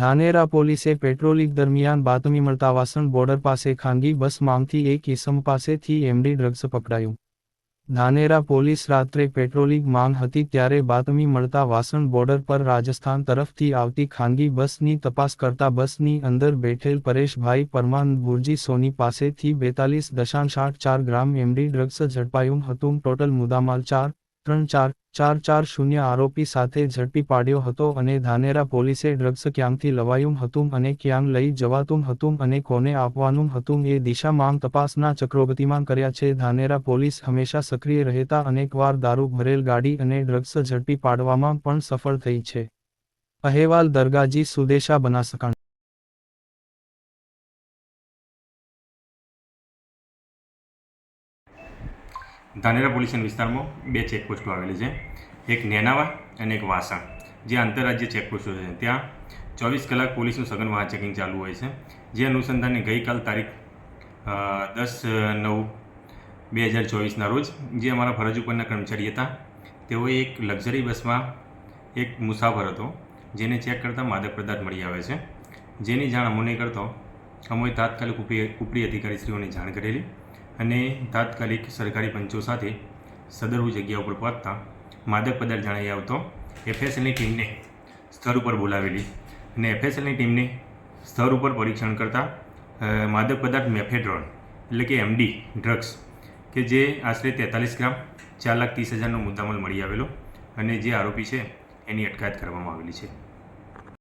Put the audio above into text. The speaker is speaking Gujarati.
ધાનેરા પોલીસે પેટ્રોલિંગ દરમિયાન બાતમી મળતા બોર્ડર પાસે ખાનગી બસ માંગથી એક ઇસમ પાસેથી એમડી ડ્રગ્સ પકડાયું. ધાનેરા પોલીસ રાત્રે પેટ્રોલિંગ માંગ હતી ત્યારે બાતમી મળતા વાસણ બોર્ડર પર રાજસ્થાન તરફથી આવતી ખાનગી બસની તપાસ કરતા બસની અંદર બેઠેલ પરેશભાઈ પરમાન બુરજી સોની પાસેથી બેતાલીસ દશાંશ આઠ ચાર ગ્રામ એમડી ડ્રગ્સ ઝડપાયું હતું. ટોટલ મુદ્દામાલ ચાર, ત્રણ ચાર ચાર ચાર શૂન્ય આરોપી સાથે ઝડપી પાડ્યો હતો અને ધાનેરા પોલીસે ડ્રગ્સ ક્યાંથી લવાયું હતું અને ક્યાં લઈ જવાતું હતું અને કોને આપવાનું હતું એ દિશામાં તપાસના ચક્રોગતિમાં કર્યા છે. ધાનેરા પોલીસ હંમેશા સક્રિય રહેતા અનેકવાર દારૂ, ભરેલ ગાડી અને ડ્રગ્સ ઝડપી પાડવામાં પણ સફળ થઈ છે. અહેવાલ, દરગાજી, સુદેશા બનાસકાંઠા. ધાનેરા પોલ્યુશન વિસ્તારમાં બે ચેકપોસ્ટો આવેલી છે. એક નેનાવા અને એક વાસણ, જે આંતરરાજ્ય ચેકપોસ્ટો છે. ત્યાં ચોવીસ કલાક પોલીસનું સઘન વાહન ચેકિંગ ચાલુ હોય છે. જે અનુસંધાને ગઈકાલ તારીખ દસ, નવ, બે હજાર ચોવીસના રોજ, જે અમારા ફરજ ઉપરના કર્મચારી હતા, તેઓએ એક લક્ઝરી બસમાં એક મુસાફર હતો, જેને ચેક કરતાં માદક પદાર્થ મળી આવે છે. જેની જાણ અમોને કરતો, અમોએ તાત્કાલિક ઉપરી ઉપરી અધિકારીશ્રીઓને જાણ કરેલી. અને તાત્કાલિક સરકારી પંચો સાથે સદરુ જગ્યા ઉપર પહોંચતા માદક પદાર્થ જણાઈ આવતો એફએસએલની ટીમને સ્થળ ઉપર બોલાવેલી અને એફએસએલની ટીમને સ્થળ ઉપર પરીક્ષણ કરતા માદક પદાર્થ મેફેડ્રોન એટલે કે એમડી ડ્રગ્સ કે જે આશરે તેતાલીસ ગ્રામ ચાર લાખ ત્રીસ હજારનો મુદ્દામાલ મળી આવેલો અને જે આરોપી છે એની અટકાયત કરવામાં આવેલી છે.